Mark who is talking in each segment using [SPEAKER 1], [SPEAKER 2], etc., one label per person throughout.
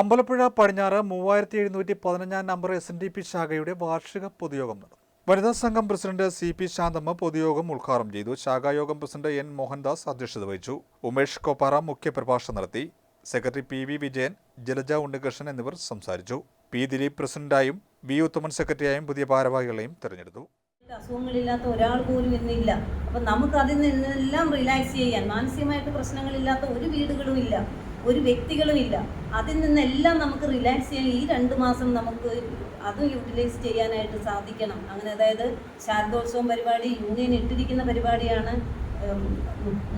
[SPEAKER 1] അമ്പലപ്പുഴ പടിഞ്ഞാറ് മൂവായിരത്തി എഴുന്നൂറ്റി പതിനഞ്ചാം number S N D P ശാഖയുടെ വാർഷിക പൊതുയോഗം നടന്നു. വനിതാ സംഘം പ്രസിഡന്റ് സി പി ശാന്തമ്മ പൊതുയോഗം ഉദ്ഘാടനം ചെയ്തു. ശാഖായോഗം പ്രസിഡന്റ് എൻ മോഹൻദാസ് അധ്യക്ഷത വഹിച്ചു. ഉമേഷ് കൊപ്പാറ മുഖ്യപ്രഭാഷണം നടത്തി. Secretary P V Vijayan Jalaja Unnikrishnan എന്നിവർ സംസാരിച്ചു. പി ദിലീപ് പ്രസിഡന്റായും വി ഉത്തമൻ സെക്രട്ടറിയായും പുതിയ ഭാരവാഹികളെയും തെരഞ്ഞെടുത്തു.
[SPEAKER 2] അസുഖങ്ങളില്ലാത്ത ഒരാൾ പോലും ഇന്നില്ല. അപ്പൊ നമുക്ക് അതിൽ നിന്നെല്ലാം റിലാക്സ് ചെയ്യാൻ മാനസികമായിട്ട് പ്രശ്നങ്ങളില്ലാത്ത ഒരു വീടുകളും ഇല്ല ഒരു വ്യക്തികളും ഇല്ല അതിൽ നിന്നെല്ലാം നമുക്ക് റിലാക്സ് ചെയ്യാൻ ഈ രണ്ട് മാസം നമുക്ക് അതും യൂട്ടിലൈസ് ചെയ്യാനായിട്ട് സാധിക്കണം. അങ്ങനെ അതായത് ശാരദോത്സവം പരിപാടി യൂണിയൻ ഇട്ടിരിക്കുന്ന പരിപാടിയാണ്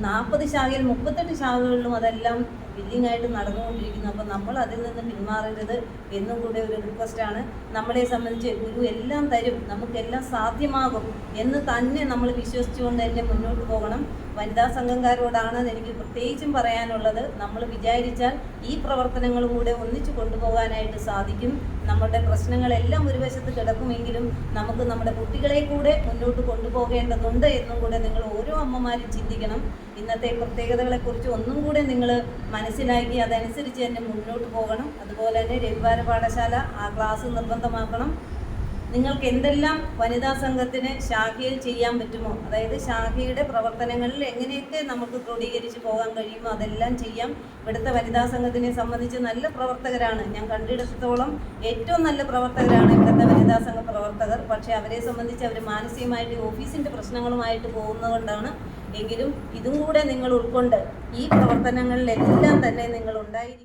[SPEAKER 2] നാൽപ്പത് ശാഖയിൽ മുപ്പത്തെട്ട് ശാഖകളിലും അതെല്ലാം ബില്ലിംഗ് ആയിട്ട് നടന്നുകൊണ്ടിരിക്കുന്നു. അപ്പോൾ നമ്മൾ അതിൽ നിന്ന് പിന്മാറരുത് എന്നും കൂടെ ഒരു റിക്വസ്റ്റാണ് നമ്മളെ സംബന്ധിച്ച് ഗുരു എല്ലാം തരും. നമുക്കെല്ലാം സാധ്യമാകും എന്ന് തന്നെ നമ്മൾ വിശ്വസിച്ചുകൊണ്ട് തന്നെ മുന്നോട്ട് പോകണം. വനിതാ സംഘംകാരോടാണ് എനിക്ക് പ്രത്യേകിച്ചും പറയാനുള്ളത്. നമ്മൾ വിചാരിച്ചാൽ ഈ പ്രവർത്തനങ്ങൾ കൂടെ ഒന്നിച്ചു കൊണ്ടുപോകാനായിട്ട് സാധിക്കും. നമ്മുടെ പ്രശ്നങ്ങളെല്ലാം ഒരു വശത്ത് കിടക്കുമെങ്കിലും നമുക്ക് നമ്മുടെ കുട്ടികളെ കൂടെ മുന്നോട്ട് കൊണ്ടുപോകേണ്ടതുണ്ട് എന്നും കൂടെ നിങ്ങൾ ഓരോ അമ്മമാരും ചിന്തിക്കണം. ഇന്നത്തെ പ്രത്യേകതകളെക്കുറിച്ച് ഒന്നും കൂടെ നിങ്ങൾ മനസ്സിലാക്കി അതനുസരിച്ച് തന്നെ മുന്നോട്ട് പോകണം. അതുപോലെ തന്നെ രവിവാര പാഠശാല ആ ക്ലാസ് നിർബന്ധമാക്കണം. നിങ്ങൾക്ക് എന്തെല്ലാം വനിതാ സംഘത്തിന് ശാഖയിൽ ചെയ്യാൻ പറ്റുമോ? അതായത് ശാഖയുടെ പ്രവർത്തനങ്ങളിൽ എങ്ങനെയൊക്കെ നമുക്ക് ക്രോഡീകരിച്ച് പോകാൻ കഴിയുമോ? അതെല്ലാം ചെയ്യാം. ഇവിടുത്തെ വനിതാ സംഘത്തിനെ സംബന്ധിച്ച് നല്ല പ്രവർത്തകരാണ്. ഞാൻ കണ്ടിടത്തോളം ഏറ്റവും നല്ല പ്രവർത്തകരാണ് ഇവിടുത്തെ വനിതാ സംഘ പ്രവർത്തകർ. പക്ഷേ അവരെ സംബന്ധിച്ച് അവർ മാനസികമായിട്ട് ഓഫീസിന്റെ പ്രശ്നങ്ങളുമായിട്ട് പോകുന്നതുകൊണ്ടാണ് എങ്കിലും ഇതും കൂടെ നിങ്ങൾ ഉൾക്കൊണ്ട് ഈ പ്രവർത്തനങ്ങളിലെല്ലാം തന്നെ നിങ്ങൾ ഉണ്ടായിരിക്കും.